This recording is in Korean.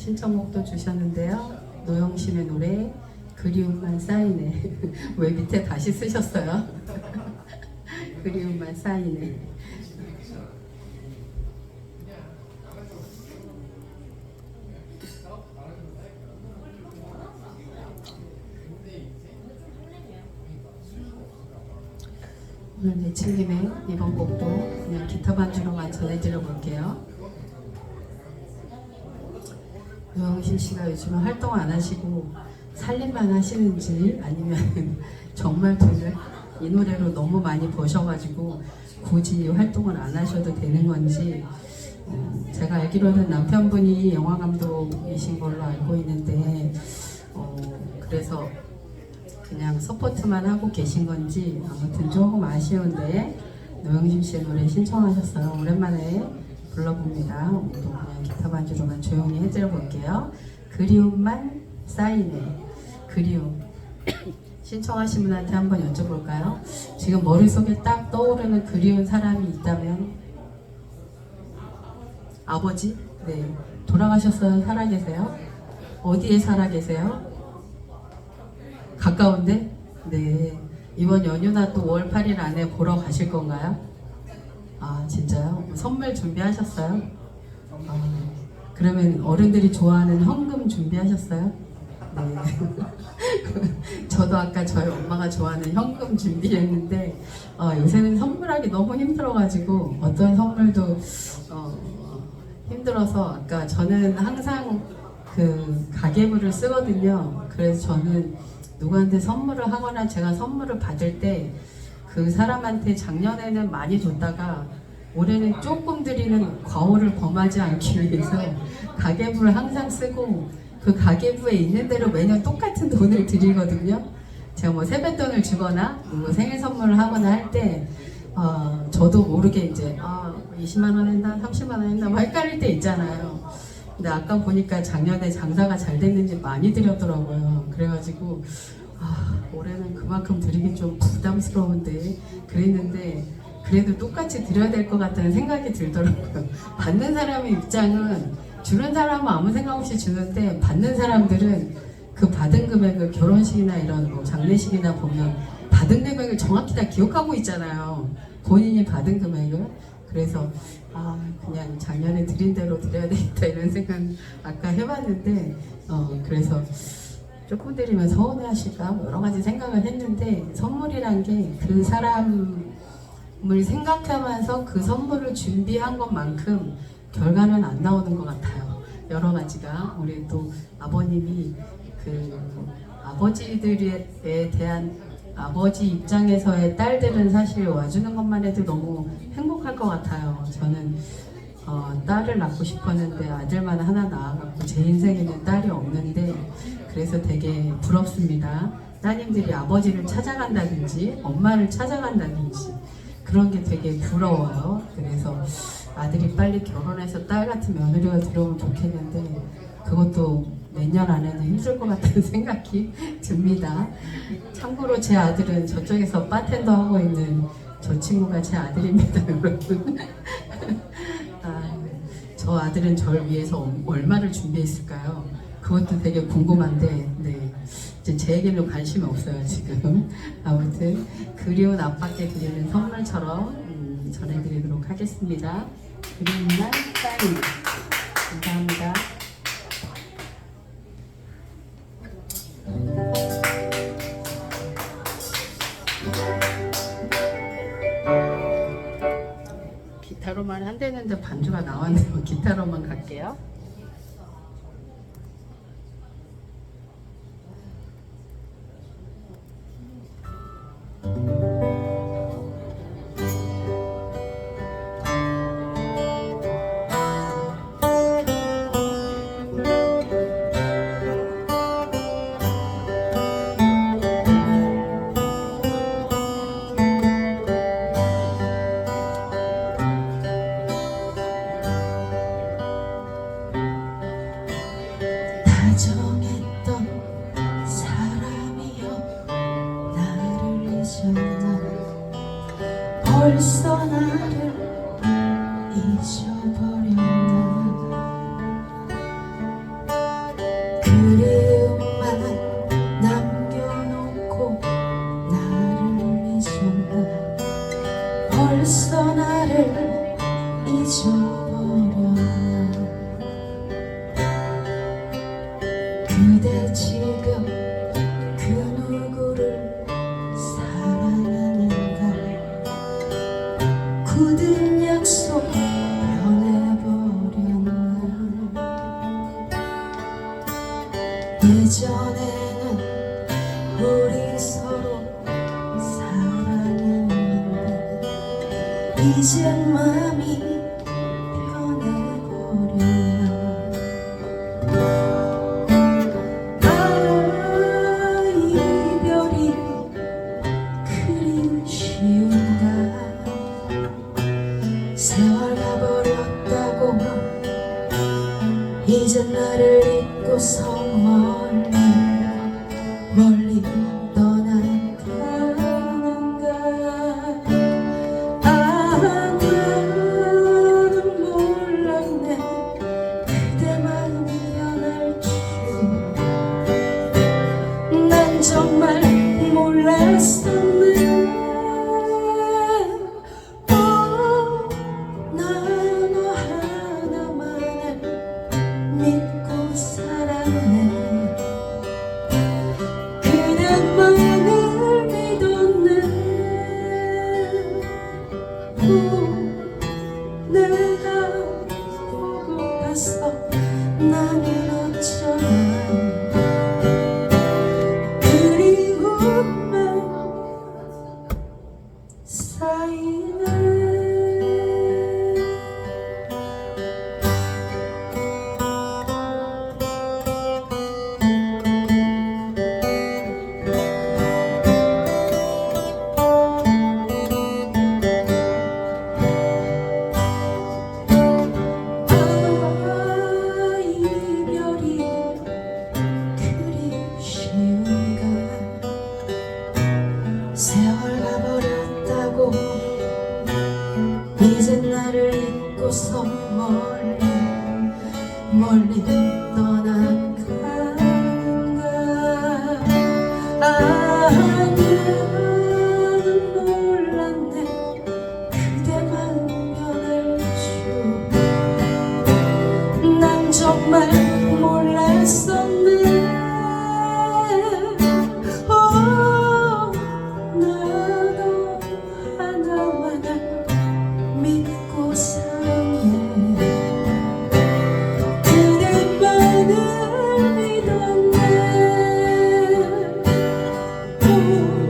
신청곡도 주셨는데요. 노영심의 노래 그리움만 쌓이네. 왜 밑에 다시 쓰셨어요? 그리움만 쌓이네. 오늘 내친김에 이번 곡도 그냥 기타 반주로만 전해드려 볼게요. 노영신 씨가 요즘에 활동 안 하시고 살림만 하시는지 아니면 정말 돈을 이 노래로 너무 많이 버셔가지고 굳이 활동을 안 하셔도 되는 건지 어, 제가 알기로는 남편분이 영화 감독이신 걸로 알고 있는데 어, 그래서 그냥 서포트만 하고 계신 건지 아무튼 조금 아쉬운데 노영심 씨의 노래 신청하셨어요. 오랜만에 불러봅니다. 오늘도 그냥 기타 반주로만 조용히 해드려 볼게요. 그리움만 쌓이네. 그리움. 신청하신 분한테 한번 여쭤볼까요? 지금 머릿속에 딱 떠오르는 그리운 사람이 있다면 아버지? 네. 돌아가셨어요? 살아계세요? 어디에 살아계세요? 가까운데? 네. 이번 연휴나 또 5월 8일 안에 보러 가실 건가요? 아, 진짜요? 뭐 선물 준비하셨어요? 아, 그러면 어른들이 좋아하는 현금 준비하셨어요? 네. 저도 아까 저희 엄마가 좋아하는 현금 준비했는데 어, 요새는 선물하기 너무 힘들어가지고 어떤 선물도 어, 힘들어서 아까 저는 항상 그 가계부를 쓰거든요. 그래서 저는 누구한테 선물을 하거나 제가 선물을 받을 때 그 사람한테 작년에는 많이 줬다가 올해는 조금 드리는 과오를 범하지 않기 위해서 가계부를 항상 쓰고 그 가계부에 있는 대로 매년 똑같은 돈을 드리거든요. 제가 뭐 세뱃돈을 주거나 뭐 생일 선물을 하거나 할때 어, 저도 모르게 이제 아 20만 원 했나 30만 원 했나 뭐 헷갈릴 때 있잖아요. 근데 아까 보니까 작년에 장사가 잘 됐는지 많이 드렸더라고요. 그래가지고 아, 올해는 그만큼 드리기 좀 부담스러운데 그랬는데 그래도 똑같이 드려야 될 것 같다는 생각이 들더라고요. 받는 사람의 입장은 주는 사람은 아무 생각 없이 주는데 받는 사람들은 그 받은 금액을 결혼식이나 이런 뭐 장례식이나 보면 받은 금액을 정확히 다 기억하고 있잖아요. 본인이 받은 금액을. 그래서 아 그냥 작년에 드린 대로 드려야 되겠다 이런 생각 아까 해봤는데 어 그래서 조금 드리면 서운해하실까 뭐 여러 가지 생각을 했는데 선물이란 게 그 사람 을 생각하면서 그 선물을 준비한 것만큼 결과는 안 나오는 것 같아요. 여러 가지가 우리 또 아버님이 그 아버지들에 대한 아버지 입장에서의 딸들은 사실 와주는 것만 해도 너무 행복할 것 같아요. 저는 어, 딸을 낳고 싶었는데 아들만 하나 낳아갖고 제 인생에는 딸이 없는데 그래서 되게 부럽습니다. 따님들이 아버지를 찾아간다든지 엄마를 찾아간다든지 그런 게 되게 부러워요. 그래서 아들이 빨리 결혼해서 딸 같은 며느리가 들어오면 좋겠는데 그것도 몇년 안에는 힘들 것 같다는 생각이 듭니다. 참고로 제 아들은 저쪽에서 바텐더 하고 있는 저 친구가 제 아들입니다, 여러분. 아, 저 아들은 저를 위해서 얼마를 준비했을까요? 그것도 되게 궁금한데, 네. 이제 제 얘기는 관심이 없어요, 지금. 아무튼, 그리운 아빠께 드리는 선물처럼 음, 전해드리도록 하겠습니다. 그리운 날 사인. 감사합니다. 기타로만 한대는데 반주가 나왔네요. 기타로만 갈게요. 벌써 나를 잊어버렸나 그리움만 남겨놓고 나를 잊었나. 벌써 나를 잊어 굳은 약속 변해버린 날 예전에는 우리 서로 사랑했는데 이제 마음이 세월 가버렸다고 이제 나를 잊고 성월 알았어. 나는 路。